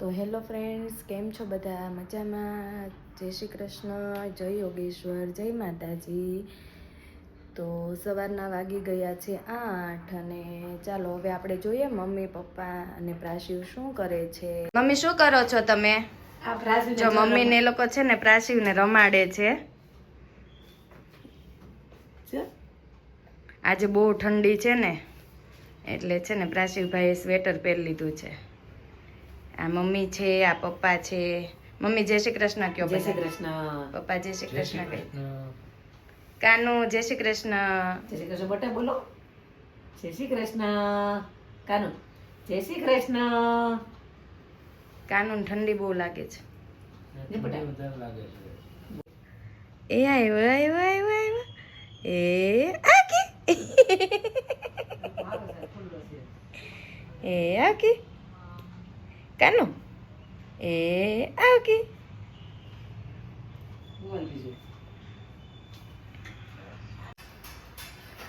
તો hello friends કેમ છો બધા? મજામાં? જય શ્રી કૃષ્ણ જય યોગેશ્વર જય માતાજી. તો સવારના વાગી ગયા છે આઠ અને ચાલો હવે આપણે જોઈએ મમ્મી પપ્પા અને પ્રાશિવ શું કરે છે. મમ્મી શું કરો છો તમે? જો મમ્મી ને એ લોકો છે ને પ્રાશિવ ને રમાડે છે. આજે બહુ ઠંડી છે ને એટલે છે ને પ્રાશિવભાઈએ સ્વેટર પહેરી લીધું છે. આ મમ્મી છે આ પપ્પા છે. મમ્મી જય શ્રી કૃષ્ણ કયો જય શ્રી કૃષ્ણ. પપ્પા જય શ્રી કૃષ્ણ કહે કાનુ જય શ્રી કૃષ્ણ. જય શ્રી કૃષ્ણ. બટા બોલો. જય શ્રી કૃષ્ણ. કાનુ જય શ્રી કૃષ્ણ. કાનુ ઠંડી બહુ લાગે છે. ને બટા? એ આવ્યો આવ્યો આવ્યો આવ્યો. એ આકી એ આકી કાનુ એ બીજું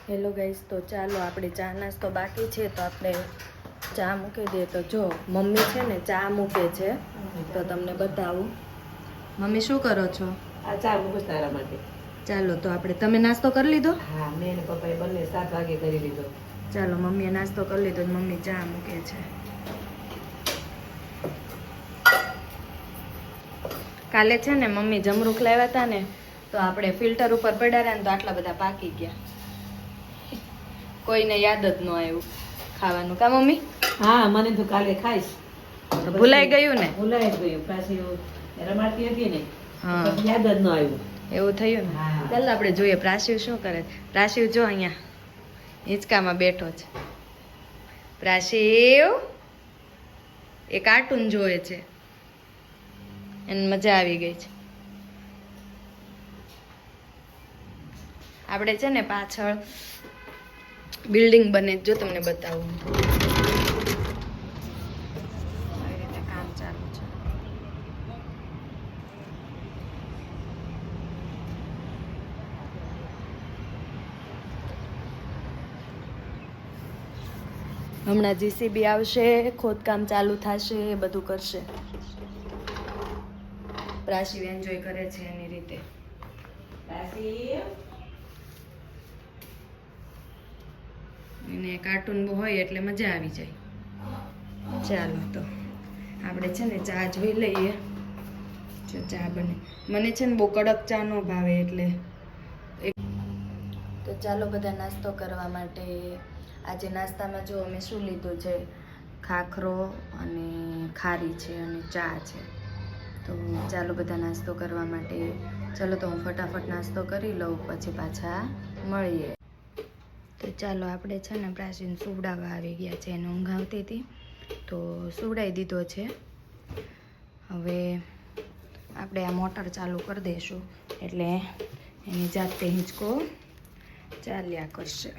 હેલો ગાઈસ તો ચાલો આપણે ચા નાસ્તો બાકી છે તો આપણે ચા મૂકી દઈએ. તો જો મમ્મી છે ને ચા મૂકે છે. તો તમને બતાવું. મમ્મી શું કરો છો? આ ચા મૂકું તારા માટે. ચાલો તો આપણે તમે નાસ્તો કરી લીધો? હા મેં અને પપ્પાએ બંને સાત વાગે કરી લીધો. ચાલો મમ્મીએ નાસ્તો કરી લીધો ને મમ્મી ચા મૂકે છે. કાલે છે ને મમ્મી જમરૂખ લાવ્યા હતા ને તો આપણે ફિલ્ટર ઉપર પડાડ્યા ને તો આટલા બધા પાકી ગયા. કોઈને યાદ જ ન આવ્યું ખાવાનું. કા મમ્મી? હા મને તો કાલે ખાઈશ. ભૂલાઈ ગયું ને? ભૂલાઈ ગયું. પાછી રમાડતી હતી ને હા. યાદ જ ન આવ્યું. એવું થયું ને? ચાલ આપણે જોઈએ પ્રાશિવ શું કરે પ્રાસીવ પ્રાશિવ જો અહીંયા હિંચકામાં બેઠો છે. પ્રાશિવ એ કાર્ટૂન જોવે છે. એને મજા આવી ગઈ છે. આપણે છે ને પાછળ બિલ્ડિંગ બને. જો તમને બતાવું. આવી રીતે કામ ચાલુ છે. હમણાં જીસીબી આવશે, ખોદકામ ચાલુ થશે એ બધું કરશે. પ્રાશિવ એન્જોય કરે છે એની રીતે. એને કાર્ટૂન હોય એટલે મજા આવી જાય. ચાલો તો આપણે છે ને ચા જોઈ લઈએ. જો ચા બને. મને છે ને બહુ કડક ચા ન ભાવે એટલે તો ચાલો બધા નાસ્તો કરવા માટે આજે નાસ્તામાં જો અમે શું લીધું છે? ખાખરો અને ખારી છે અને ચા છે. તો. ચાલો બધા નાસ્તો કરવા માટે. ચાલો તો હું ફટાફટ નાસ્તો કરી લઉં, પછી પાછા મળીએ. તો ચાલો આપણે છે ને પ્રાચીન સુવડાવવા આવી ગયા છે, એને ઊંઘ આવતી હતી. તો સુવડાવી દીધો છે. હવે આપણે આ મોટર ચાલુ કરી દઈશું, એટલે એની જાતે હિંચકો ચાલ્યા કરશે.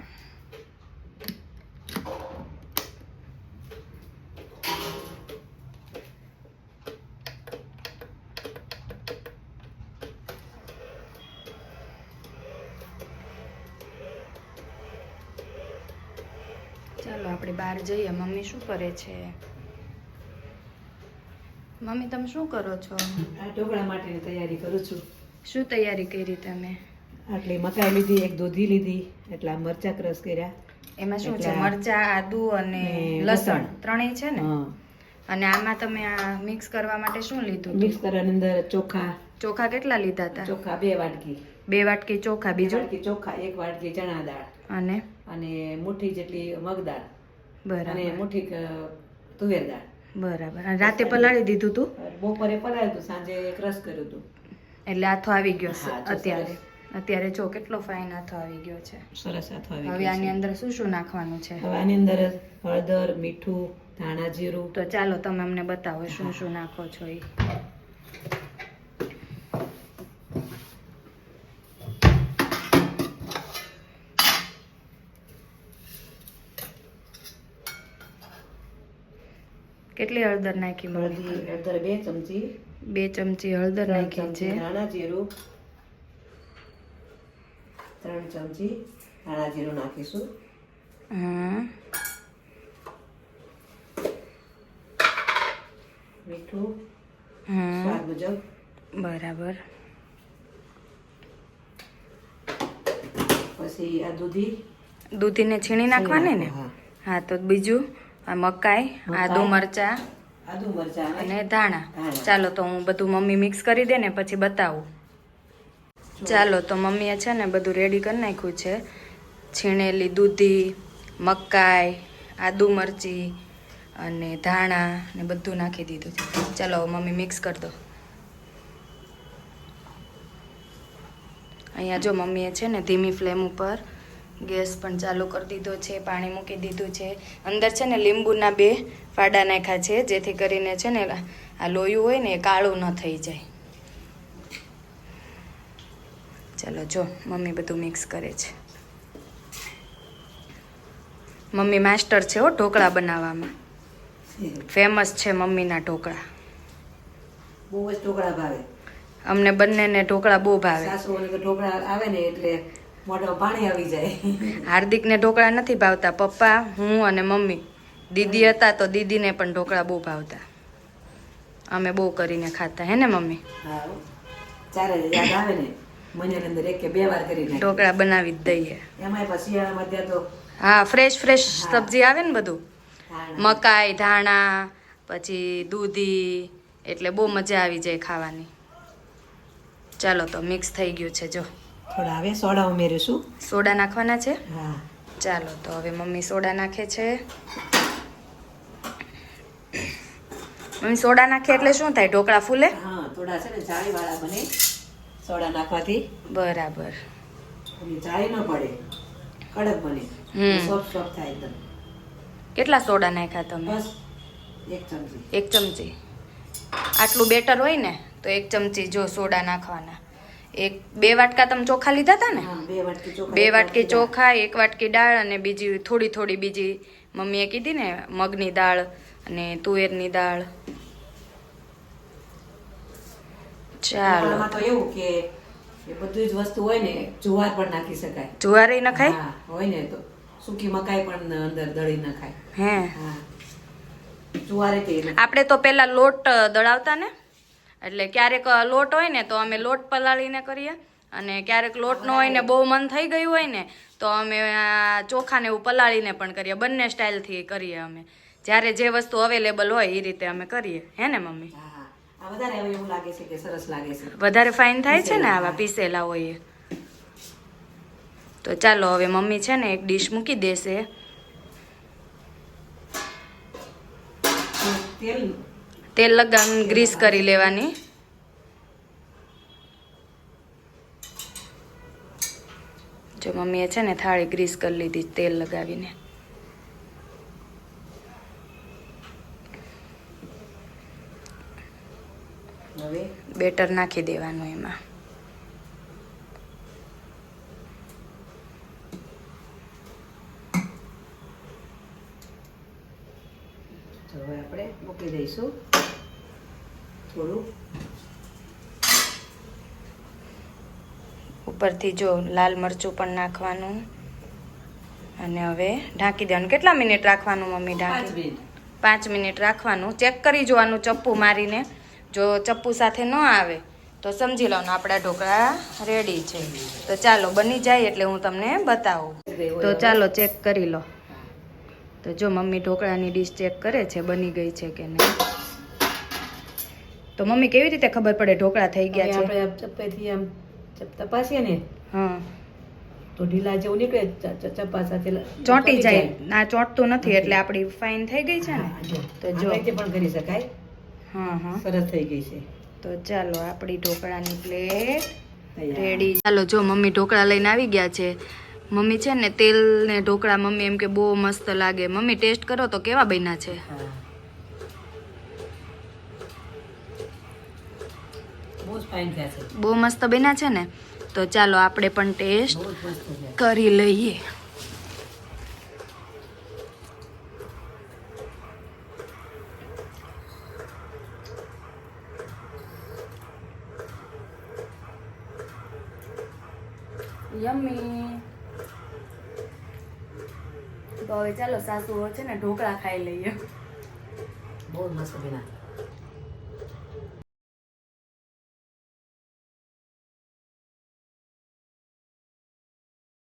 ચાલો આપણે બહાર જઈએ. મમ્મી શું કરે છે? મમ્મી તમે શું કરો છો? આ ઢોકળા માટેની તૈયારી કરું છું. શું તૈયારી કરી તમે? આટલી મકાઈ લીધી એક દૂધી લીધી એટલા મરચા ક્રશ કર્યા. એમાં શું છે? મરચા આદુ અને લસણ લસણ. ત્રણેય છે ને? અને આમાં તમે આ મિક્સ કરવા માટે શું લીધું મિક્સ કરવાની અંદર ચોખા. ચોખા કેટલા લીધા હતા? ચોખા બે વાટકી. બે વાટકી ચોખા બીજું? વાટકી ચોખા એક વાટકી ચણા દાળ. અને? અને મુઠ્ઠી જેટલી મગ દાળ. અને મુઠ્ઠી તુવેર દાળ. બરાબર. અને રાતે પલાળી દીધું તું? બપોરે પલાળ્યું હતું સાંજે ક્રશ કર્યું હતું એટલે આથો આવી ગયો અત્યારે. અત્યારે જો કેટલો ફાઇન આથો આવી ગયો છે. સરસ આથો આવી હવે આની અંદર શું શું નાખવાનું છે? હવે આની અંદર હળદર મીઠું ધાણા જીરું. તો ચાલો તમે અમને બતાવો શું શું નાખો છો એ કેટલી હળદર નાખી હળદી હળદર બે ચમચી. બે ચમચી હળદર નાખી છે. ધાણા જીરું. ત્રણ ચમચી ધાણા જીરું નાખીશું. હા. મીઠું. હમ સ્વાદ મુજબ. બરાબર. પછી આ દૂધી. દૂધીને છીણી નાખવાની ને. હા તો બીજું? આ મકાઈ આદુ મરચા આદુ મરચાં અને ધાણા. ધાણા. ચાલો તો હું બધું મમ્મી મિક્સ કરી દે ને પછી બતાવું. ચાલો તો મમ્મીએ છે ને બધું રેડી કરી નાખ્યું છે. છીણેલી દૂધી મકાઈ આદુ મરચી અને ધાણા ને બધું નાખી દીધું છે. ચાલો મમ્મી મિક્સ કરી દો. અહીંયા જો મમ્મીએ છે ને ધીમી ફ્લેમ ઉપર ગેસ પણ ચાલુ કરી દીધો છે પાણી મૂકી દીધું છે. અંદર છે ને લીંબુના બે ફાડા નાખ્યા છે જેથી કરીને છે ને આ લોયું હોય ને એ કાળું ન થઈ જાય. ચાલો જો મમ્મી બધું મિક્સ કરે છે. મમ્મી માસ્ટર છે હો ઢોકળા બનાવવામાં. ફેમસ છે મમ્મીના ઢોકળા. બહુ જ ઢોકળા ભાવે. અમને બંનેને ઢોકળા બહુ ભાવે. સાસુ ઢોકળા આવે ને એટલે મોઢામાં પાણી આવી જાય. હાર્દિકને ઢોકળા નથી ભાવતા. પપ્પા હું અને મમ્મી. દીદી હતા તો દીદીને પણ ઢોકળા બહુ ભાવતા. અમે બહુ કરીને ખાતા. હે ને મમ્મી? ચારે યાદ આવે ને મહિનાની અંદર એક કે બે વાર કરી ઢોકળા બનાવી જ દઈએ. એમાંય પછી ત્યાં તો હા ફ્રેશ ફ્રેશ સબ્જી આવે ને બધું? મકાઈ ધાણા પછી દૂધી. એટલે બહુ મજા આવી જાય ખાવાની. ચાલો તો મિક્સ થઈ ગયું છે જો. થોડા હવે સોડા ઉમેરીશું. સોડા નાખવાના છે? હા. ચાલો તો હવે મમ્મી સોડા નાખે છે. મમ્મી સોડા નાખે એટલે શું થાય? ઢોકળા ફૂલે? હા થોડા છે ને જાળી વાળા બને સોડા નાખવાથી. બરાબર. જાળી ન પડે કડક બને. હમ. સોફ્ટ સોફ્ટ થાય એકદમ. કેટલા સોડા નાખ્યા તમે? બસ એક ચમચી. એક ચમચી. આટલું બેટર હોય ને તો એક ચમચી જો સોડા નાખવાના. એક બે વાટકા તમે ચોખા લીધા હતા ને? બે વાટકી ચોખા એક વાટકી દાળ. અને બીજી થોડી થોડી બીજી મમ્મીએ કીધી ને મગની દાળ અને તુવેરની દાળ. ચાલો. તો એવું કે બધું જ વસ્તુ હોય ને જુવાર પણ નાખી શકાય. જુવાર નખાય હોય ને તો. સૂકી મકાઈ પણ અંદર દળી નખાય હે. જુવારે આપણે તો પેલા લોટ દળાવતા ને? એટલે ક્યારેક લોટ હોય ને તો અમે લોટ પલાળીને કરીએ. અને ક્યારેક લોટ ન હોય ને બહુ મન થઈ ગયું હોય ને તો અમે આ ચોખાને એવું પલાળીને પણ કરીએ. બંને સ્ટાઇલથી કરીએ અમે. જ્યારે જે વસ્તુ અવેલેબલ હોય એ રીતે અમે કરીએ. હે ને મમ્મી? વધારે હવે એવું લાગે છે કે સરસ લાગે છે. વધારે ફાઇન થાય છે ને આવા પીસેલા હોય તો ચાલો હવે મમ્મી છે ને એક ડીશ મૂકી દેશે. તેલ તેલ લગાવીને ગ્રીસ કરી લેવાની. જો મમ્મીએ છે ને થાળી ગ્રીસ કરી લીધી તેલ લગાવીને. હવે? બેટર નાખી દેવાનું એમાં. હવે આપણે મૂકી દઈશું. થોડું ઉપરથી જો લાલ મરચું પણ નાખવાનું અને હવે ઢાંકી દેવાનું. કેટલા મિનિટ રાખવાનું મમ્મી ઢાંકી? પાંચ મિનિટ રાખવાનું. ચેક કરી જોવાનું ચપ્પુ મારીને. જો ચપ્પુ સાથે ન આવે તો સમજી લો ને આપણા ઢોકળા રેડી છે. તો ચાલો બની જાય એટલે હું તમને બતાવું. તો ચાલો ચેક કરી લો. તો જો મમ્મી ઢોકળાની ડીશ ચેક કરે છે બની ગઈ છે કે નહીં. તો મમ્મી કેવી રીતે ખબર પડે ઢોકળા થઈ ગયા છે? આપણે ચપ્પેથી આમ તપાસીએ ને હા. તો ઢીલા જેવું નીકળે ચપ્પા સાથે ચોંટી જાય. ના ચોંટતું નથી એટલે આપણી ફાઇન થઈ ગઈ છે ને? તો જો. રીતે પણ કરી શકાય. હા હા. સરસ થઈ ગઈ છે. તો ચાલો આપણી ઢોકળાની પ્લેટ રેડી ચાલો જો મમ્મી ઢોકળા લઈને આવી ગયા છે. મમ્મી છે ને તેલ ને ઢોકળા મમ્મી એમ કે બહુ મસ્ત લાગે. મમ્મી ટેસ્ટ કરો તો કેવા બન્યા છે? હા. બહુ મસ્ત બન્યા છે ને તો ચાલો આપણે પણ ટેસ્ટ કરી લઈએ. યમ્મી તો હવે ચાલો સાસુ છે ને ઢોકળા ખાઈ લઈએ. બહુ મસ્ત બન્યા